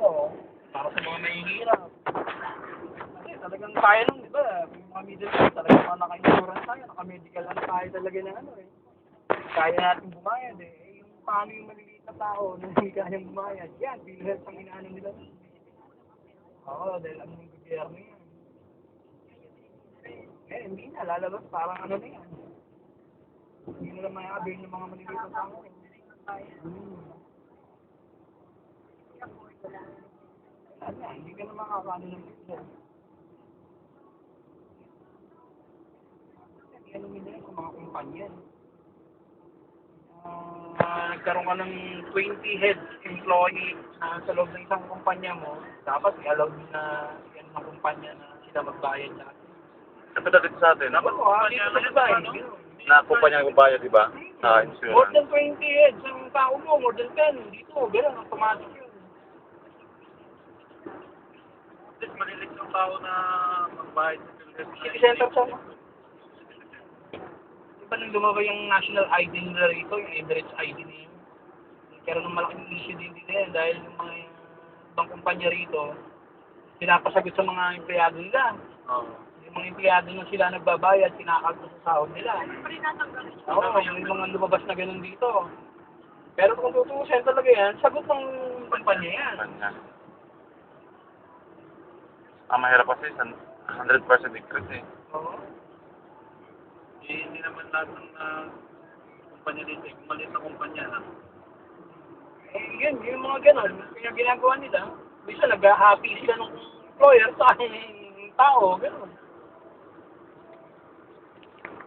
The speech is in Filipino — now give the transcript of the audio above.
Oo. Para sa mga mahihirap. Kasi talagang kaya nung, di ba? Yung mga middle class, talagang mga naka-insurance tayo, naka-medical lang tayo talaga ng ano eh. Kaya natin bumayad eh. Eh, Yung paano yung maliliit na tao na hindi kayang bumayad? Yan, PhilHealth ang inaano nila. Oo, dahil yung gobyerno yan. Eh, hindi na, lalabas parang ano na yan. Hindi na lang may ng mga maliliit na tao. Hmm. Ano yan, hindi ka na makakaano ng business. Hindi ano nila sa mga kumpanya. Ah, nagkaroon ka ng 20 head employee na sa loob ng isang kumpanya mo, dapat i-allow din na yan ng kumpanya na sila magbayad lahat. Kapatid sa atin, Dapat ah, dito sa Dubai, na kumpanya ng bayad, di ba? More insurance. than 20 heads ang tao mo, more than 10, dito, gano'n, automatic yun. At least malilit yung tao na magbayad sa. City Center sa Di ba nung lumabas yung national ID nila rito, yung Emirates ID na yun? Nagkaroon ng malaking issue din din yan dahil yung mga ibang kumpanya rito, pinapasagot sa mga empleyado nila. Oo. Yung mga empleyado na sila nagbabayad, kinakalto sa sahod nila. Oo, yung mga lumabas na ganun dito. Pero kung tutuusin talaga yan, sagot ng kumpanya yan. Ang mahirap kasi, san- 100% increase eh. Oo. Eh, hindi naman lahat ng uh, kumpanya dito, eh, maliit na kumpanya na. Eh, yun, yung mga ganun, yung ginagawa nila, bisa nag-happy sila ng employer sa aking tao, ganun.